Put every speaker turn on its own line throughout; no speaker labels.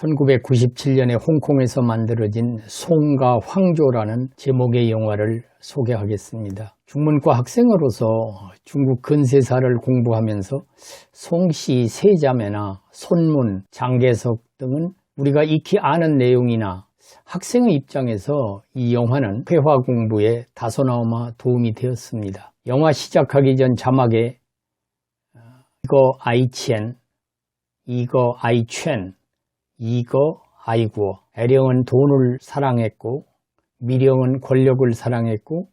1997년에 홍콩에서 만들어진 송가 황조라는 제목의 영화를 소개하겠습니다. 중문과 학생으로서 중국 근세사를 공부하면서 송씨 세자매나 손문, 장계석 등은 우리가 익히 아는 내용이나 학생의 입장에서 이 영화는 회화 공부에 다소나마 도움이 되었습니다. 영화 시작하기 전 자막에 어, 이거 아이첸, 이거 아이첸, 이거 아이고 애령은 돈을 사랑했고 미령은 권력을 사랑했고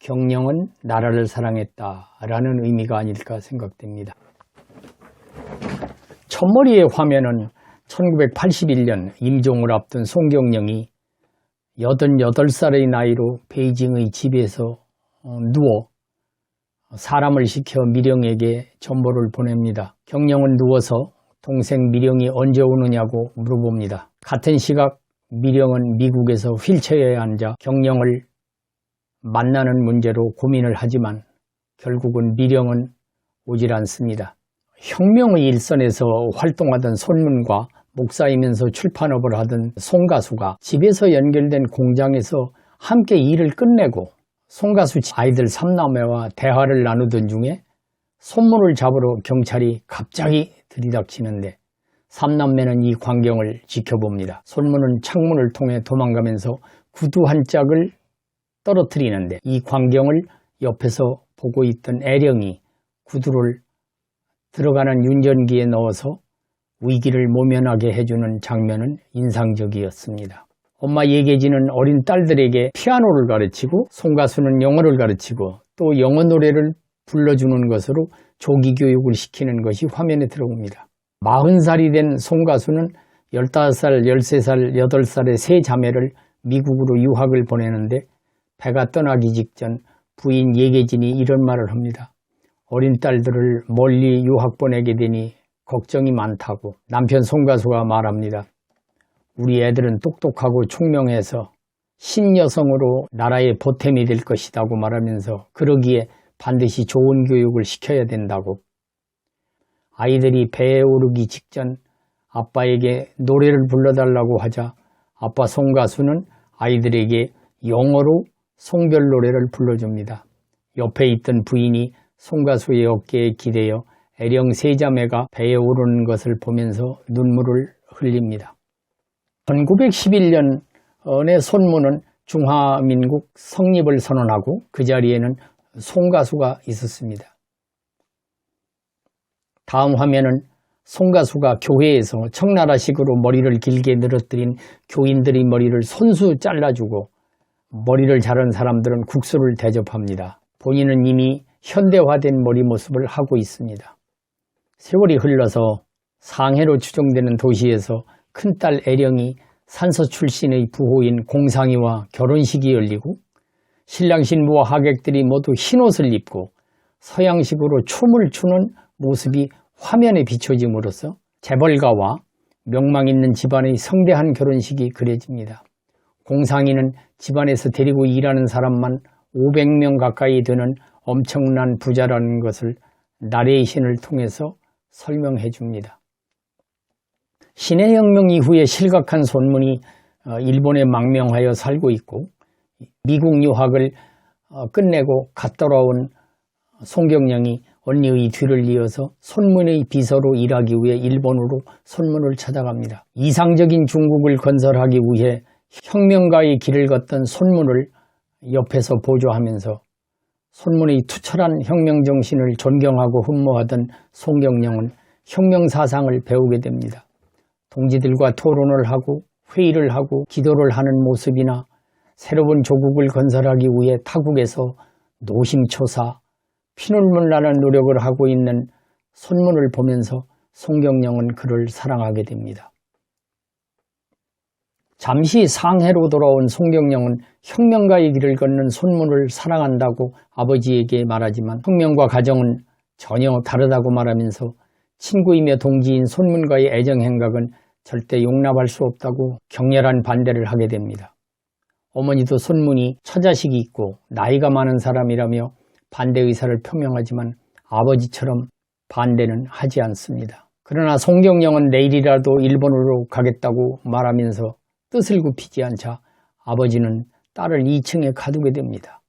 경령은 나라를 사랑했다라는 의미가 아닐까 생각됩니다. 첫머리의 화면은 1981년 임종을 앞둔 송경령이 88살의 나이로 베이징의 집에서 어, 누워 사람을 시켜 미령에게 전보를 보냅니다. 경령은 누워서 동생 미령이 언제 오느냐고 물어봅니다. 같은 시각 미령은 미국에서 휠체어에 앉아 경령을 만나는 문제로 고민을 하지만 결국은 미령은 오질 않습니다. 혁명의 일선에서 활동하던 손문과 목사이면서 출판업을 하던 송가수가 집에서 연결된 공장에서 함께 일을 끝내고 송가수 아이들 삼남매와 대화를 나누던 중에 손문을 잡으러 경찰이 갑자기 들이닥치는데 삼남매는 이 광경을 지켜봅니다. 손문은 창문을 통해 도망가면서 구두 한 짝을 떨어뜨리는데 이 광경을 옆에서 보고 있던 애령이 구두를 들어가는 윤전기에 넣어서 위기를 모면하게 해주는 장면은 인상적이었습니다. 엄마 예계지는 어린 딸들에게 피아노를 가르치고 송가수는 영어를 가르치고 또 영어 노래를 불러주는 것으로 조기 교육을 시키는 것이 화면에 들어옵니다. 40살이 된 송가수는 15살, 13살, 8살의 세 자매를 미국으로 유학을 보내는데 배가 떠나기 직전 부인 예계진이 이런 말을 합니다. 어린 딸들을 멀리 유학 보내게 되니 걱정이 많다고 남편 송가수가 말합니다. 우리 애들은 똑똑하고 총명해서 신여성으로 나라의 보탬이 될 것이라고 말하면서 그러기에 반드시 좋은 교육을 시켜야 된다고. 아이들이 배에 오르기 직전 아빠에게 노래를 불러달라고 하자 아빠 송가수는 아이들에게 영어로 송별 노래를 불러줍니다. 옆에 있던 부인이 송가수의 어깨에 기대어 애령 세 자매가 배에 오르는 것을 보면서 눈물을 흘립니다. 1911년의 손문은 중화민국 성립을 선언하고 그 자리에는 송가수가 있었습니다. 다음 화면은 송가수가 교회에서 청나라식으로 머리를 길게 늘어뜨린 교인들의 머리를 손수 잘라주고 머리를 자른 사람들은 국수를 대접합니다. 본인은 이미 현대화된 머리 모습을 하고 있습니다. 세월이 흘러서 상해로 추정되는 도시에서 큰딸 애령이 산서 출신의 부호인 공상이와 결혼식이 열리고 신랑 신부와 하객들이 모두 흰옷을 입고 서양식으로 춤을 추는 모습이 화면에 비춰짐으로써 재벌가와 명망 있는 집안의 성대한 결혼식이 그려집니다. 공상이는 집안에서 데리고 일하는 사람만 500명 가까이 되는 엄청난 부자라는 것을 나레이션을 통해서 설명해 줍니다. 신의 혁명 이후에 실각한 손문이 어, 일본에 망명하여 살고 있고 미국 유학을 어, 끝내고 갓 돌아온 송경령이 언니의 뒤를 이어서 손문의 비서로 일하기 위해 일본으로 손문을 찾아갑니다. 이상적인 중국을 건설하기 위해 혁명가의 길을 걷던 손문을 옆에서 보조하면서 손문의 투철한 혁명 정신을 존경하고 흠모하던 송경령은 혁명 사상을 배우게 됩니다. 동지들과 토론을 하고 회의를 하고 기도를 하는 모습이나 새로운 조국을 건설하기 위해 타국에서 노심초사 피눈물 나는 노력을 하고 있는 손문을 보면서 송경령은 그를 사랑하게 됩니다. 잠시 상해로 돌아온 송경령은 혁명가의 길을 걷는 손문을 사랑한다고 아버지에게 말하지만 혁명과 가정은 전혀 다르다고 말하면서 친구이며 동지인 손문과의 애정 행각은 절대 용납할 수 없다고 격렬한 반대를 하게 됩니다. 어머니도 손문이 처자식이 있고 나이가 많은 사람이라며 반대 의사를 표명하지만 아버지처럼 반대는 하지 않습니다. 그러나 송경영은 내일이라도 일본으로 가겠다고 말하면서 뜻을 굽히지 않자 아버지는 딸을 2층에 가두게 됩니다.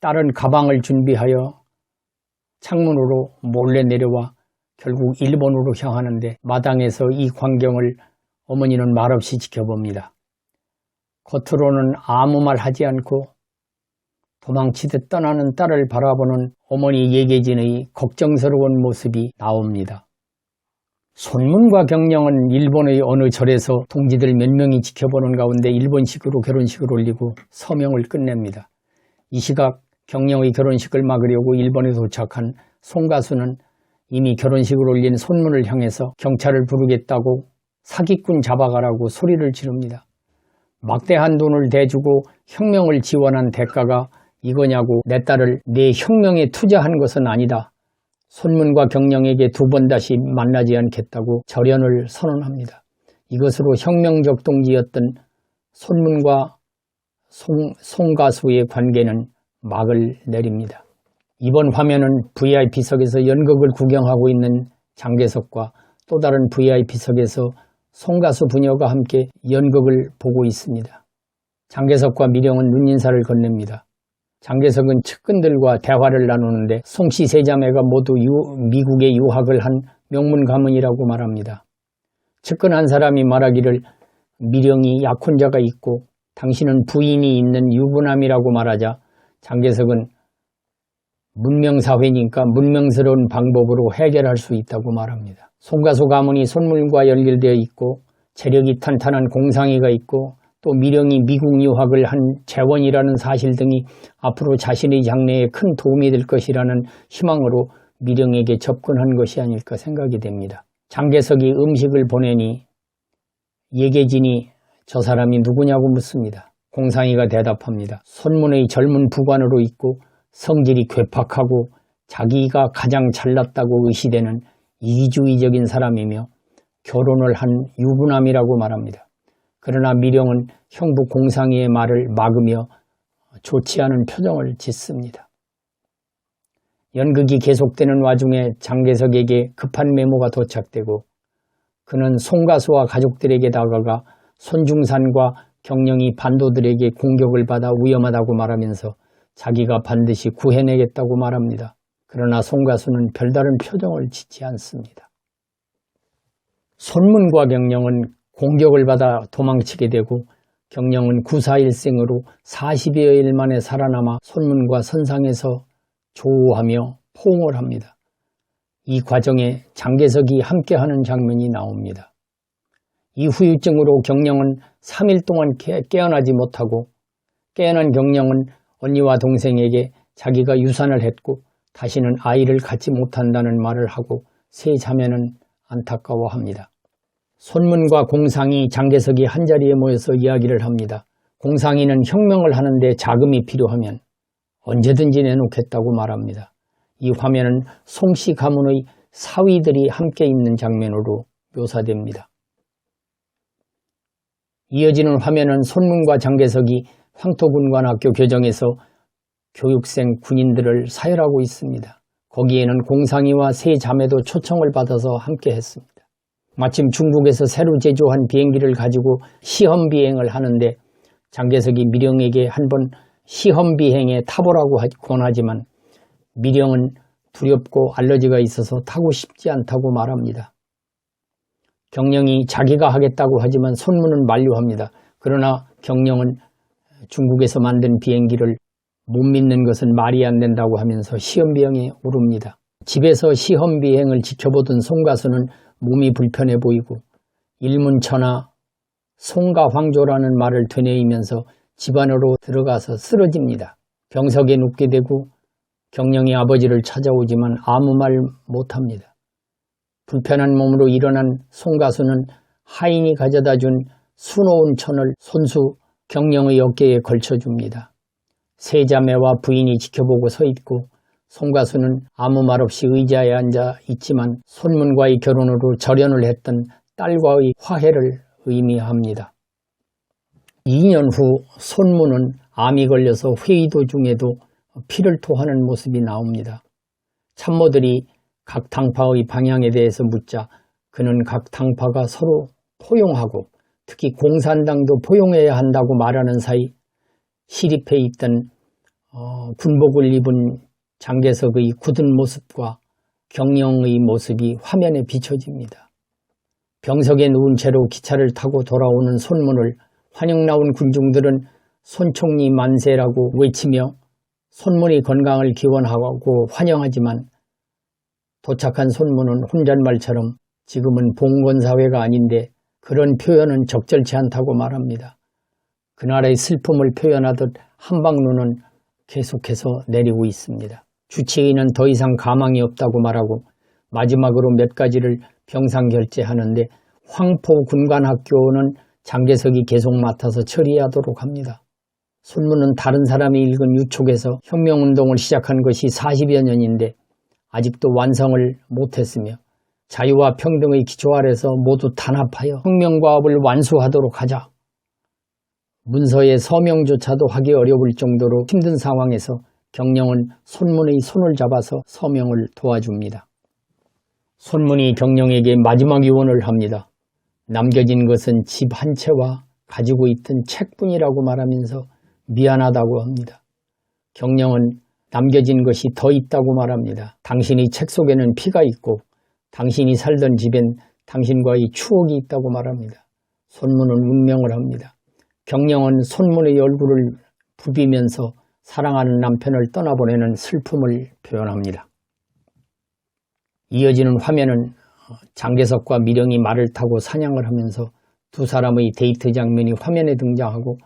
딸은 가방을 준비하여 창문으로 몰래 내려와 결국 일본으로 향하는데 마당에서 이 광경을 어머니는 말없이 지켜봅니다. 겉으로는 아무 말 하지 않고 도망치듯 떠나는 딸을 바라보는 어머니 예계진의 걱정스러운 모습이 나옵니다. 손문과 경령은 일본의 어느 절에서 동지들 몇 명이 지켜보는 가운데 일본식으로 결혼식을 올리고 서명을 끝냅니다. 이 시각 경령의 결혼식을 막으려고 일본에 도착한 송가수는 이미 결혼식을 올린 손문을 향해서 경찰을 부르겠다고 사기꾼 잡아가라고 소리를 지릅니다. 막대한 돈을 대주고 혁명을 지원한 대가가 이거냐고 내 딸을 내 혁명에 투자한 것은 아니다. 손문과 경령에게 두 번 다시 만나지 않겠다고 절연을 선언합니다. 이것으로 혁명적 동지였던 손문과 송, 송 가수의 관계는 막을 내립니다. 이번 화면은 VIP석에서 연극을 구경하고 있는 장계석과 또 다른 VIP석에서 송가수 부녀가 함께 연극을 보고 있습니다. 장계석과 미령은 눈인사를 건넵니다. 장계석은 측근들과 대화를 나누는데 송씨 세 자매가 모두 유, 미국에 유학을 한 명문 가문이라고 말합니다. 측근 한 사람이 말하기를 미령이 약혼자가 있고 당신은 부인이 있는 유부남이라고 말하자 장계석은 문명사회니까 문명스러운 방법으로 해결할 수 있다고 말합니다. 송가수 가문이 손물과 연결되어 있고 재력이 탄탄한 공상이가 있고 또 미령이 미국 유학을 한 재원이라는 사실 등이 앞으로 자신의 장래에 큰 도움이 될 것이라는 희망으로 미령에게 접근한 것이 아닐까 생각이 됩니다. 장계석이 음식을 보내니 예계진이 저 사람이 누구냐고 묻습니다. 공상이가 대답합니다. 손문의 젊은 부관으로 있고 성질이 괴팍하고 자기가 가장 잘났다고 의시되는 이기주의적인 사람이며 결혼을 한 유부남이라고 말합니다. 그러나 미령은 형부 공상이의 말을 막으며 좋지 않은 표정을 짓습니다. 연극이 계속되는 와중에 장계석에게 급한 메모가 도착되고 그는 송가수와 가족들에게 다가가 손중산과 경령이 반도들에게 공격을 받아 위험하다고 말하면서 자기가 반드시 구해내겠다고 말합니다. 그러나 송가수는 별다른 표정을 짓지 않습니다. 손문과 경령은 공격을 받아 도망치게 되고 경령은 구사일생으로 40여일 만에 살아남아 손문과 선상에서 조우하며 포옹을 합니다. 이 과정에 장계석이 함께하는 장면이 나옵니다. 이 후유증으로 경령은 3일 동안 깨어나지 못하고 깨어난 경령은 언니와 동생에게 자기가 유산을 했고 다시는 아이를 갖지 못한다는 말을 하고 세 자매는 안타까워합니다. 손문과 공상이 장계석이 한자리에 모여서 이야기를 합니다. 공상이는 혁명을 하는데 자금이 필요하면 언제든지 내놓겠다고 말합니다. 이 화면은 송씨 가문의 사위들이 함께 있는 장면으로 묘사됩니다. 이어지는 화면은 손문과 장계석이 황토군관학교 교정에서 교육생 군인들을 사열하고 있습니다. 거기에는 공상이와 세 자매도 초청을 받아서 함께 했습니다. 마침 중국에서 새로 제조한 비행기를 가지고 시험 비행을 하는데 장계석이 미령에게 한번 시험 비행에 타보라고 권하지만 미령은 두렵고 알러지가 있어서 타고 싶지 않다고 말합니다. 경령이 자기가 하겠다고 하지만 손문은 만류합니다. 그러나 경령은 중국에서 만든 비행기를 못 믿는 것은 말이 안 된다고 하면서 시험 비행에 오릅니다. 집에서 시험 비행을 지켜보던 송가수는 몸이 불편해 보이고 일문천하 송가황조라는 말을 되뇌이면서 집 안으로 들어가서 쓰러집니다. 병석에 눕게 되고 경령이 아버지를 찾아오지만 아무 말 못합니다. 불편한 몸으로 일어난 송가수는 하인이 가져다 준 수놓은 천을 손수 경령의 어깨에 걸쳐줍니다. 세 자매와 부인이 지켜보고 서 있고 송가수는 아무 말 없이 의자에 앉아 있지만 손문과의 결혼으로 절연을 했던 딸과의 화해를 의미합니다. 2년 후 손문은 암이 걸려서 회의 도중에도 피를 토하는 모습이 나옵니다. 참모들이 각 당파의 방향에 대해서 묻자 그는 각 당파가 서로 포용하고 특히 공산당도 포용해야 한다고 말하는 사이 시립해 있던 어, 군복을 입은 장개석의 굳은 모습과 경영의 모습이 화면에 비춰집니다. 병석에 누운 채로 기차를 타고 돌아오는 손문을 환영 나온 군중들은 손총리 만세라고 외치며 손문이 건강을 기원하고 환영하지만 도착한 손문은 혼잣말처럼 지금은 봉건사회가 아닌데 그런 표현은 적절치 않다고 말합니다. 그날의 슬픔을 표현하듯 한방눈은 계속해서 내리고 있습니다. 주치의는 더 이상 가망이 없다고 말하고 마지막으로 몇 가지를 병상 결제하는데 황포 군관학교는 장계석이 계속 맡아서 처리하도록 합니다. 손문은 다른 사람이 읽은 유촉에서 혁명운동을 시작한 것이 40여 년인데 아직도 완성을 못했으며 자유와 평등의 기초 아래서 모두 단합하여 혁명과업을 완수하도록 하자. 문서의 서명조차도 하기 어려울 정도로 힘든 상황에서 경령은 손문의 손을 잡아서 서명을 도와줍니다. 손문이 경령에게 마지막 유언을 합니다. 남겨진 것은 집 한 채와 가지고 있던 책뿐이라고 말하면서 미안하다고 합니다. 경령은 남겨진 것이 더 있다고 말합니다. 당신이 책 속에는 피가 있고 당신이 살던 집엔 당신과의 추억이 있다고 말합니다. 손문은 운명을 합니다. 경령은 손문의 얼굴을 부비면서 사랑하는 남편을 떠나보내는 슬픔을 표현합니다. 이어지는 화면은 장계석과 미령이 말을 타고 사냥을 하면서 두 사람의 데이트 장면이 화면에 등장하고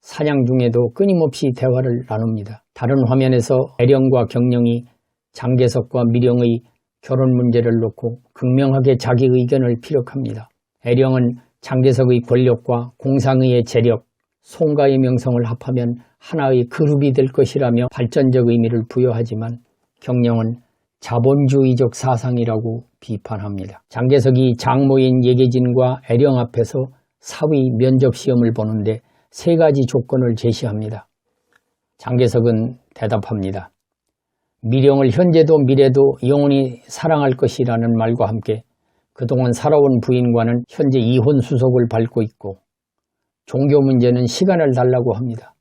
사냥 중에도 끊임없이 대화를 나눕니다. 다른 화면에서 애령과 경령이 장계석과 미령의 결혼 문제를 놓고 극명하게 자기 의견을 피력합니다. 애령은 장계석의 권력과 공상의의 재력, 송가의 명성을 합하면 하나의 그룹이 될 것이라며 발전적 의미를 부여하지만 경령은 자본주의적 사상이라고 비판합니다. 장계석이 장모인 예계진과 애령 앞에서 사위 면접 시험을 보는데 세 가지 조건을 제시합니다. 장계석은 대답합니다. 미령을 현재도 미래도 영원히 사랑할 것이라는 말과 함께 그동안 살아온 부인과는 현재 이혼 수속을 밟고 있고 종교 문제는 시간을 달라고 합니다.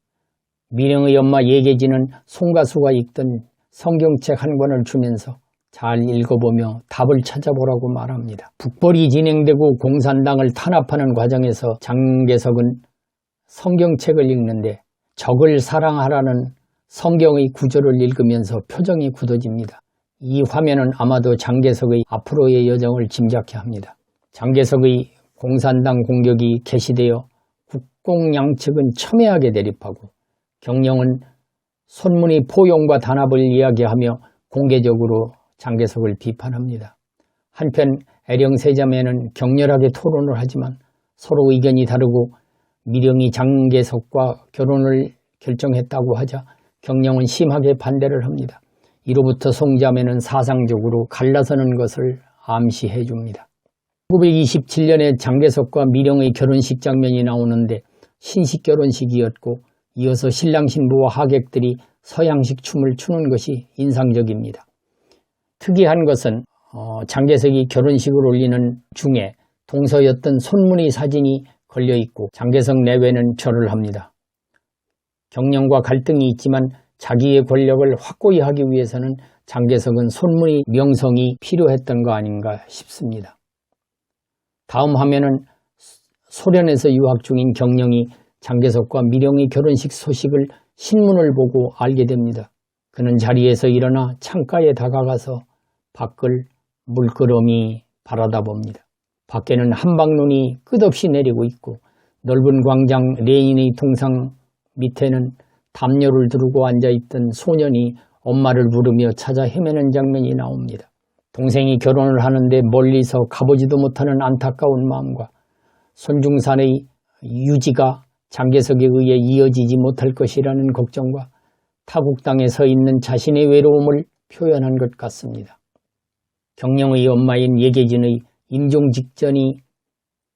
미령의 엄마 예계진은 송가수가 읽던 성경책 한 권을 주면서 잘 읽어보며 답을 찾아보라고 말합니다. 북벌이 진행되고 공산당을 탄압하는 과정에서 장계석은 성경책을 읽는데 적을 사랑하라는 성경의 구절을 읽으면서 표정이 굳어집니다. 이 화면은 아마도 장계석의 앞으로의 여정을 짐작케 합니다. 장계석의 공산당 공격이 개시되어 국공양측은 첨예하게 대립하고 경령은 손문이 포용과 단합을 이야기하며 공개적으로 장계석을 비판합니다. 한편 애령 세자매는 격렬하게 토론을 하지만 서로 의견이 다르고 미령이 장계석과 결혼을 결정했다고 하자 경령은 심하게 반대를 합니다. 이로부터 송자매는 사상적으로 갈라서는 것을 암시해 줍니다. 1927년에 장계석과 미령의 결혼식 장면이 나오는데 신식 결혼식이었고 이어서 신랑 신부와 하객들이 서양식 춤을 추는 것이 인상적입니다. 특이한 것은 어, 장계석이 결혼식을 올리는 중에 동서였던 손문의 사진이 걸려 있고 장계석 내외는 절을 합니다. 경령과 갈등이 있지만 자기의 권력을 확고히 하기 위해서는 장계석은 손문의 명성이 필요했던 거 아닌가 싶습니다. 다음 화면은 소련에서 유학 중인 경령이 장계석과 미령의 결혼식 소식을 신문을 보고 알게 됩니다. 그는 자리에서 일어나 창가에 다가가서 밖을 물끄러미 바라다 봅니다. 밖에는 한방눈이 끝없이 내리고 있고 넓은 광장 레인의 동상 밑에는 담요를 두르고 앉아있던 소년이 엄마를 부르며 찾아 헤매는 장면이 나옵니다. 동생이 결혼을 하는데 멀리서 가보지도 못하는 안타까운 마음과 손중산의 유지가 장계석에 의해 이어지지 못할 것이라는 걱정과 타국 땅에 서 있는 자신의 외로움을 표현한 것 같습니다. 경령의 엄마인 예계진의 임종 직전이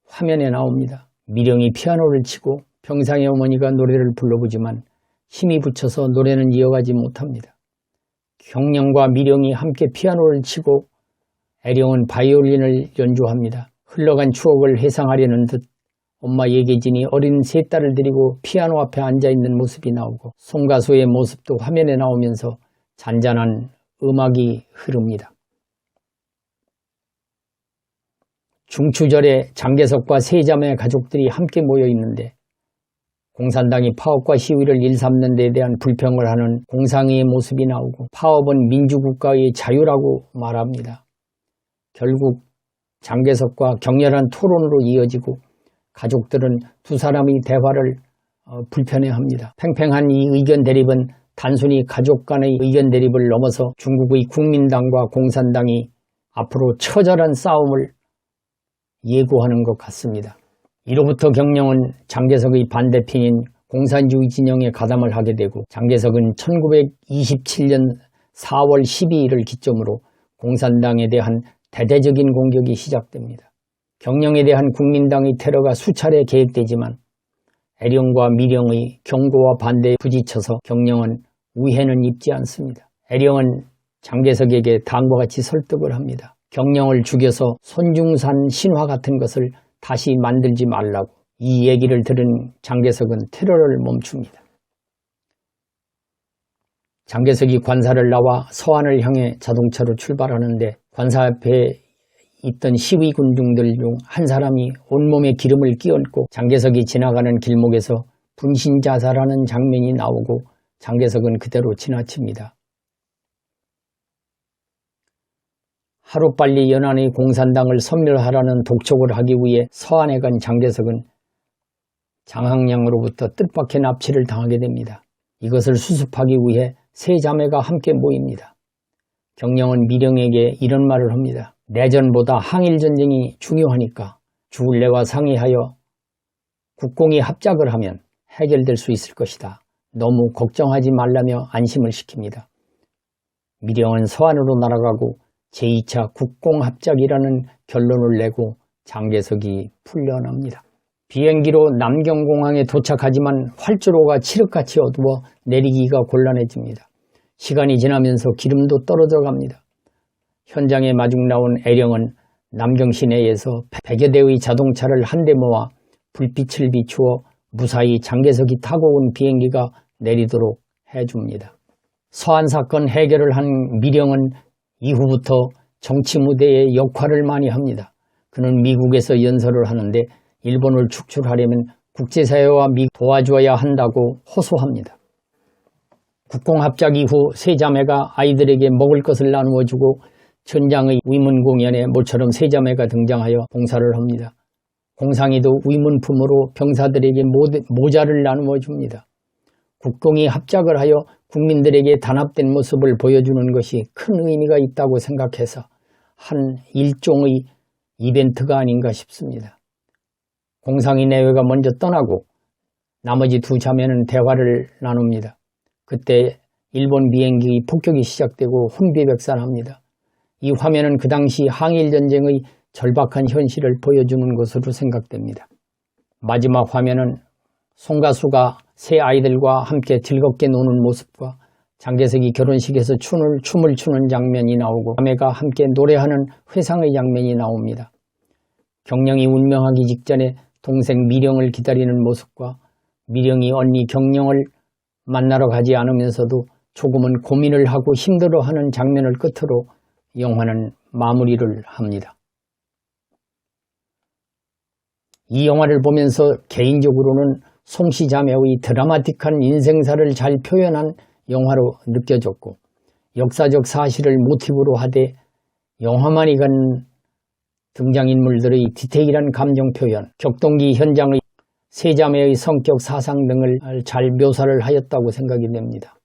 화면에 나옵니다. 미령이 피아노를 치고 평상의 어머니가 노래를 불러보지만 힘이 붙여서 노래는 이어가지 못합니다. 경령과 미령이 함께 피아노를 치고 애령은 바이올린을 연주합니다. 흘러간 추억을 회상하려는 듯 엄마 예계진이 어린 세 딸을 데리고 피아노 앞에 앉아있는 모습이 나오고 송가수의 모습도 화면에 나오면서 잔잔한 음악이 흐릅니다. 중추절에 장계석과 세 자매 가족들이 함께 모여 있는데 공산당이 파업과 시위를 일삼는 데 대한 불평을 하는 공상위의 모습이 나오고 파업은 민주국가의 자유라고 말합니다. 결국 장계석과 격렬한 토론으로 이어지고 가족들은 두 사람의 대화를 어, 불편해합니다. 팽팽한 이 의견 대립은 단순히 가족 간의 의견 대립을 넘어서 중국의 국민당과 공산당이 앞으로 처절한 싸움을 예고하는 것 같습니다. 이로부터 경령은 장개석의 반대편인 공산주의 진영에 가담을 하게 되고 장개석은 1927년 4월 12일을 기점으로 공산당에 대한 대대적인 공격이 시작됩니다. 경령에 대한 국민당의 테러가 수차례 계획되지만 애령과 미령의 경고와 반대에 부딪혀서 경령은 우회는 입지 않습니다. 애령은 장개석에게 다음과 같이 설득을 합니다. 경령을 죽여서 손중산 신화 같은 것을 다시 만들지 말라고 이 얘기를 들은 장개석은 테러를 멈춥니다. 장개석이 관사를 나와 서안을 향해 자동차로 출발하는데 관사 앞에 있던 시위 군 중들 중 한 사람이 온몸에 기름을 끼얹고 장개석이 지나가는 길목에서 분신 자살하는 장면이 나오고 장개석은 그대로 지나칩니다. 하루빨리 연안의 공산당을 섬멸하라는 독촉을 하기 위해 서안에 간 장개석은 장항량으로부터 뜻밖의 납치를 당하게 됩니다. 이것을 수습하기 위해 세 자매가 함께 모입니다. 경령은 미령에게 이런 말을 합니다. 내전보다 항일전쟁이 중요하니까 주울레와 상의하여 국공이 합작을 하면 해결될 수 있을 것이다. 너무 걱정하지 말라며 안심을 시킵니다. 미령은 서안으로 날아가고 제2차 국공합작이라는 결론을 내고 장개석이 풀려납니다. 비행기로 남경공항에 도착하지만 활주로가 칠흑같이 어두워 내리기가 곤란해집니다. 시간이 지나면서 기름도 떨어져 갑니다. 현장에 마중 나온 애령은 남경 시내에서 100여 대의 자동차를 한데 모아 불빛을 비추어 무사히 장개석이 타고 온 비행기가 내리도록 해줍니다. 서한 사건 해결을 한 미령은 이후부터 정치 무대에 역할을 많이 합니다. 그는 미국에서 연설을 하는데 일본을 축출하려면 국제사회와 미 도와줘야 한다고 호소합니다. 국공합작 이후 세 자매가 아이들에게 먹을 것을 나누어주고 전장의 위문 공연에 모처럼 세 자매가 등장하여 봉사를 합니다. 공상이도 위문품으로 병사들에게 모자를 나누어 줍니다. 국공이 합작을 하여 국민들에게 단합된 모습을 보여주는 것이 큰 의미가 있다고 생각해서 한 일종의 이벤트가 아닌가 싶습니다. 공상이 내외가 먼저 떠나고 나머지 두 자매는 대화를 나눕니다. 그때 일본 비행기의 폭격이 시작되고 혼비백산합니다. 이 화면은 그 당시 항일전쟁의 절박한 현실을 보여주는 것으로 생각됩니다. 마지막 화면은 송가수가 새 아이들과 함께 즐겁게 노는 모습과 장재석이 결혼식에서 춤을, 춤을 추는 장면이 나오고 자매가 함께 노래하는 회상의 장면이 나옵니다. 경령이 운명하기 직전에 동생 미령을 기다리는 모습과 미령이 언니 경령을 만나러 가지 않으면서도 조금은 고민을 하고 힘들어하는 장면을 끝으로 영화는 마무리를 합니다. 이 영화를 보면서 개인적으로는 송씨 자매의 드라마틱한 인생사를 잘 표현한 영화로 느껴졌고 역사적 사실을 모티브로 하되 영화만이 간 등장인물들의 디테일한 감정 표현, 격동기 현장의 세자매의 성격 사상 등을 잘 묘사를 하였다고 생각이 됩니다.